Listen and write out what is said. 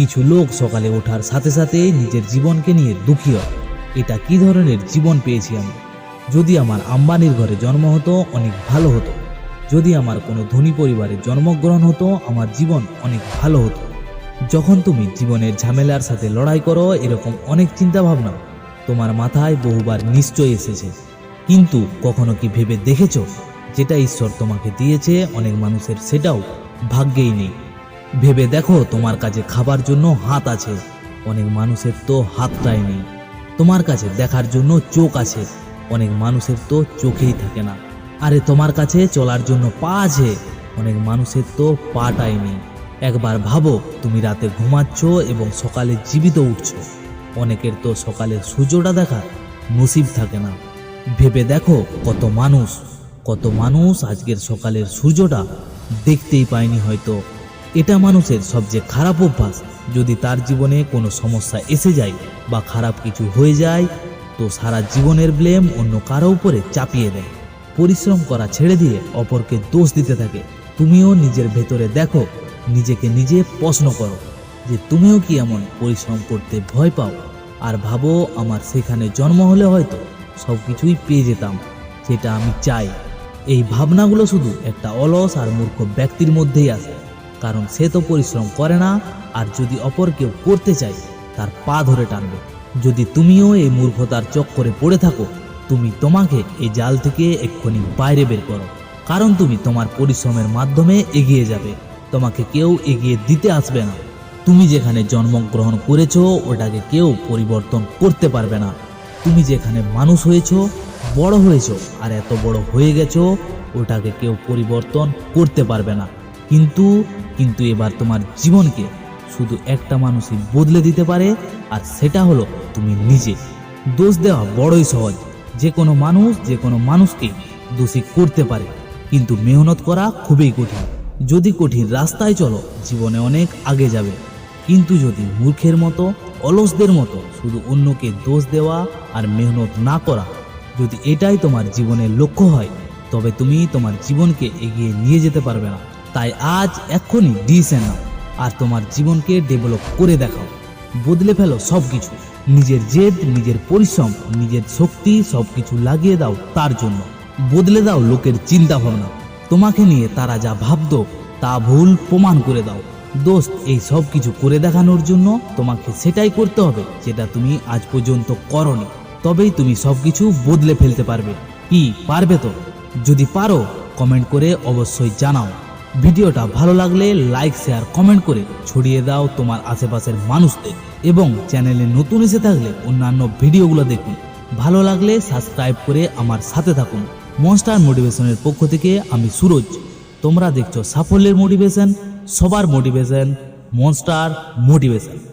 কিছু লোক সকালে ওঠার সাথে সাথে নিজের জীবনকে নিয়ে দুঃখী হয়। এটা কি ধরনের জীবন পেয়েছি আমি? যদি আমার আম্বানির ঘরে জন্ম হতো, অনেক ভালো হতো। যদি আমার কোনো ধনী পরিবারে জন্মগ্রহণ হতো, আমার জীবন অনেক ভালো হতো। যখন তুমি জীবনের ঝামেলার সাথে লড়াই করো, এরকম অনেক চিন্তা ভাবনা তোমার মাথায় বহুবার নিশ্চয় এসেছে। কিন্তু কখনো কি ভেবে দেখেছ? যেটা ঈশ্বর তোমাকে দিয়েছে, অনেক মানুষের সেটাও ভাগ্যেই নেই। ভেবে দেখো, তোমার কাছে খাবার জন্য হাত আছে। অনেক মানুষের তো হাতটাই নেই। তোমার কাছে দেখার জন্য চোখ আছে। অনেক মানুষের তো চোখেই থাকে না। আরে, তোমার কাছে চলার জন্য পা আছে। অনেক মানুষের তো পাটাই নেই। একবার ভাবো, তুমি রাতে ঘুমাচ্ছ এবং সকালে জীবিত উঠছো। অনেকের তো সকালের সূর্যটা দেখা নসিব থাকে না। ভেবে দেখো, কত মানুষ কত মানুষ আজকের সকালের সূর্যটা দেখতেই পায়নি হয়তো। এটা মানুষের সবচেয়ে খারাপ অভ্যাস। যদি তার জীবনে কোনো সমস্যা এসে যায় বা খারাপ কিছু হয়ে যায়, তো সারা জীবনের ব্লেম অন্য কারও উপরে চাপিয়ে দেয়। পরিশ্রম করা ছেড়ে দিয়ে অপরকে দোষ দিতে থাকে। তুমিও নিজের ভেতরে দেখো, নিজেকে নিজে প্রশ্ন করো যে তুমিও কি এমন পরিশ্রম করতে ভয় পাও? আর ভাবো, আমার সেখানে জন্ম হলে হয়তো সব কিছুই পেয়ে যেতাম। সেটা আমি চাই। এই ভাবনাগুলো শুধু একটা অলস আর মূর্খ ব্যক্তির মধ্যেই আসে। কারণ সে তো পরিশ্রম করে না, আর যদি অপর কেউ করতে চায়, তার পা ধরে টানবে। যদি তুমিও এই মূর্খতার চক্করে পড়ে থাকো, তুমি তোমাকে এই জাল থেকে এক্ষুনি বাইরে বের করো, কারণ তুমি তোমার পরিশ্রমের মাধ্যমে এগিয়ে যাবে। তোমাকে কেউ এগিয়ে দিতে আসবে না। তুমি যেখানে জন্মগ্রহণ করেছ, ওটাকে কেউ পরিবর্তন করতে পারবে না। তুমি যেখানে মানুষ হয়েছো, বড় হয়েছো, আর এত বড় হয়ে গেছো, ওটাকে কেউ পরিবর্তন করতে পারবে না। কিন্তু কিন্তু এবার তোমার জীবনকে শুধু একটা মানুষই বদলে দিতে পারে, আর সেটা হলো তুমি নিজে। দোষ দেওয়া বড়ই সহজ। যে কোনো মানুষ, যে কোনো মানুষকে দোষী করতে পারে, কিন্তু মেহনত করা খুবই কঠিন। যদি কঠিন রাস্তায় চলো, জীবনে অনেক আগে যাবে। কিন্তু যদি মূর্খের মতো, অলসদের মতো শুধু অন্যকে দোষ দেওয়া আর মেহনত না করা যদি এটাই তোমার জীবনের লক্ষ্য হয়, তবে তুমি তোমার জীবনকে এগিয়ে নিয়ে যেতে পারবে না। তাই আজ এক্ষুনি ডিসিশন নাও আর তোমার জীবনকে ডেভেলপ করে দেখাও। বদলে ফেলো সব কিছু নিজের জেদ, নিজের পরিশ্রম, নিজের শক্তি সব কিছু লাগিয়ে দাও তার জন্য। বদলে দাও লোকের চিন্তা ভাবনা তোমাকে নিয়ে তারা যা ভাবতো, তা ভুল প্রমাণ করে দাও। দোস্ত, এই সব কিছু করে দেখানোর জন্য তোমাকে সেটাই করতে হবে, যেটা তুমি আজ পর্যন্ত করনি। তবেই তুমি সব কিছু বদলে ফেলতে পারবে। কি, পারবে তো? যদি পারো, কমেন্ট করে অবশ্যই জানাও। ভিডিওটা ভালো লাগলে লাইক, শেয়ার, কমেন্ট করে ছড়িয়ে দাও তোমার আশেপাশের মানুষদের এবং চ্যানেলে নতুন এসে থাকলে অন্যান্য ভিডিওগুলো দেখুন। ভালো লাগলে সাবস্ক্রাইব করে আমার সাথে থাকুন। মনস্টার মোটিভেশনের পক্ষ থেকে আমি সুরজ। তোমরা দেখছ সাফল্যের মোটিভেশন, সবার মোটিভেশন, মনস্টার মোটিভেশন।